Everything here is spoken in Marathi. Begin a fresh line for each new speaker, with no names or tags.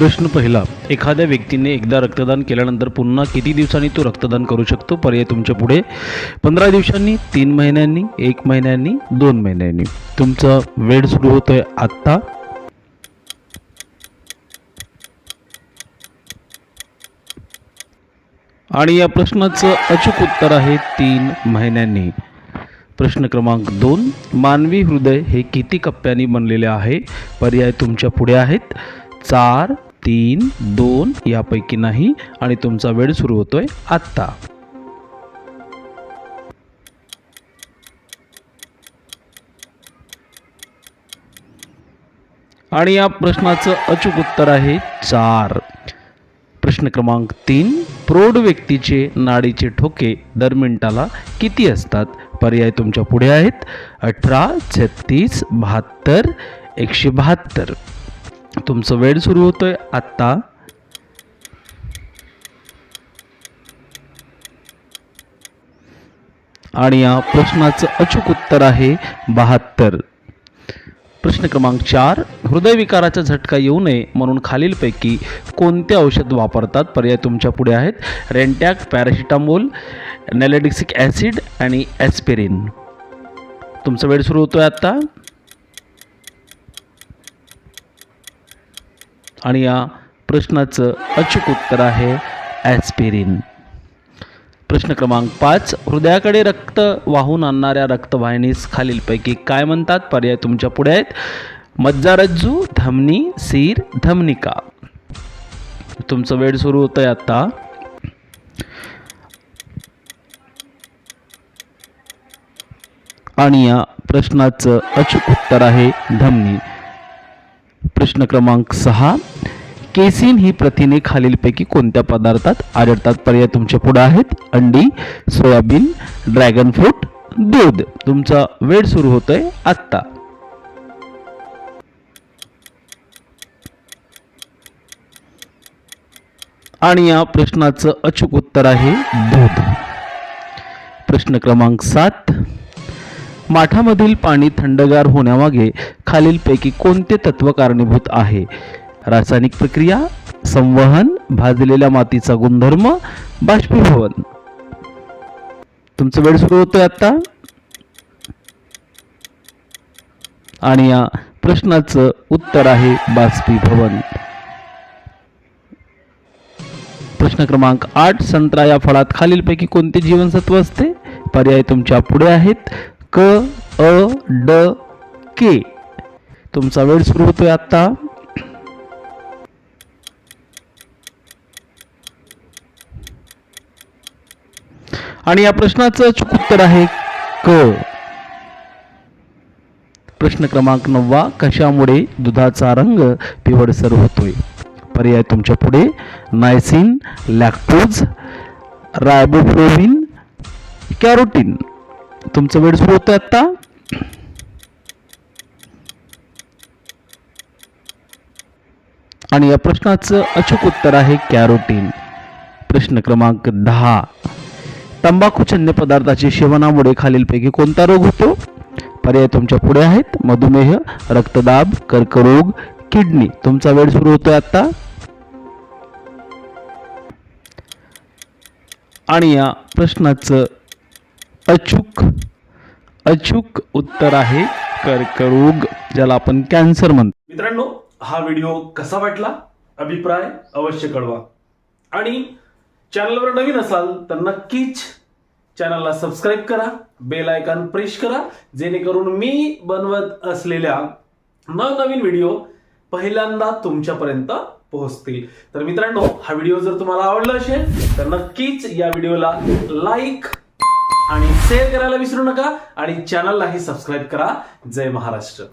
प्रश्न पहिला एखाद्या व्यक्तीने एकदा रक्तदान केल्यानंतर पुन्हा किती दिवसांनी तो रक्तदान करू शकतो? पर्याय तुमच्यापुढे. पंधरा दिवसांनी तीन महिन्यांनी एक महिन्यांनी दोन महिन्यांनी. तुमचा वेळ सुरू होतोय आत्ता. आणि या प्रश्नाचं अचूक उत्तर आहे तीन महिन्यांनी. प्रश्न क्रमांक दोन मानवी हृदय हे किती कप्प्यांनी बनलेले आहे? पर्याय तुमच्यापुढे आहेत. चार तीन दोन यापैकी नाही आणि तुमचा वेळ सुरू होतोय आत्ता. आणि या प्रश्नाचं अचूक उत्तर आहे चार. प्रश्न क्रमांक तीन प्रौढ व्यक्तीचे नाडीचे ठोके दर मिनिटाला किती असतात? पर्याय तुमच्यापुढे आहेत. अठरा छत्तीस बहात्तर एकशे बहात्तर. तुमचं वेळ सुरू होतो आहे आत्ता. आणि या प्रश्नाचं अचूक उत्तर आहे बहात्तर. प्रश्न क्रमांक चार हृदयविकाराचा झटका येऊ नये म्हणून खालीलपैकी कोणते औषध वापरतात? पर्याय तुमच्यापुढे आहेत. रेंटॅक पॅरासिटामोल नेलेडिक्सिक ॲसिड आणि ॲस्पिरिन. तुमचा वेळ सुरू होतो आहे आत्ता. आणि या प्रश्नाचं अचूक उत्तर आहे ॲस्पिरिन प्रश्न क्रमांक पाच हृदयाकडे रक्त वाहून आणणाऱ्या रक्तवाहिनीस खालीलपैकी काय म्हणतात? पर्याय तुमच्यापुढे आहेत. मज्जारज्जू धमनी सीर धमनिका. तुमचं वेळ सुरू होतं आहे आता आणि या प्रश्नाचं अचूक उत्तर आहे धमनी. प्रश्न क्रमांक सहा केसिन ही प्रथिने खालीलपैकी कोणत्या पदार्थात आढळतात? पर्याय तुमच्यापुढे आहेत. अंडी सोयाबीन ड्रॅगन फ्रूट दूध. तुमचा वेळ सुरू होतोय आत्ता. आणि या प्रश्नाचं अचूक उत्तर आहे दूध. प्रश्न क्रमांक सात. माठामधील पाणी थंडगार होण्यामागे खालीलपैकी कोणते तत्व कारणीभूत आहे? रासायनिक प्रक्रिया संवहन भाजलेल्या मातीचा गुणधर्म बाष्पीभवन. तुमचं वेळ सुरू होतोय आता आणि या प्रश्नाचं उत्तर आहे बाष्पीभवन. प्रश्न क्रमांक आठ संत्रा या फळात खालीलपैकी कोणते जीवनसत्व असते? पर्याय तुमच्यापुढे आहेत. क अ ड के. तुमचा वेळ सुरू होतोय आता आणि या प्रश्नाचं अचूक उत्तर आहे क. प्रश्न क्रमांक नववा कशामुळे दुधाचा रंग पिवळसर होतोय? पर्याय तुमच्यापुढे. Niacin lactose रायबोफ्लोविन carotene. तुमचं वेळ सुरू होतं आता आणि या प्रश्नाचं अचूक उत्तर आहे कॅरोटीन. प्रश्न क्रमांक दहा. तंबाखूजन्य पदार्थाच्या सेवनामुळे खालीलपैकी कोणता रोग होतो? पर्याय तुमच्यापुढे आहेत. मधुमेह रक्तदाब कर्करोग किडनी. तुमचा वेळ सुरू होतोय आता आणि या प्रश्नाचं अचूक अचूक उत्तर आहे कर्करोग ज्याला आपण कॅन्सर म्हणतो.
मित्रांनो हा व्हिडिओ कसा वाटला? अभिप्राय अवश्य कळवा. आणि चॅनलवर नवीन असाल तर नक्कीच चॅनलला सबस्क्राईब करा बेल आयकॉन प्रेस करा जेणेकरून मी बनवत असलेल्या नवनवीन व्हिडिओ पहिल्यांदा तुमच्यापर्यंत पोहोचतील. तर मित्रांनो हा व्हिडिओ जर तुम्हाला आवडला असेल तर नक्कीच या व्हिडिओला लाईक आणि शेअर करायला विसरू नका आणि चॅनललाही सबस्क्राईब करा. जय महाराष्ट्र.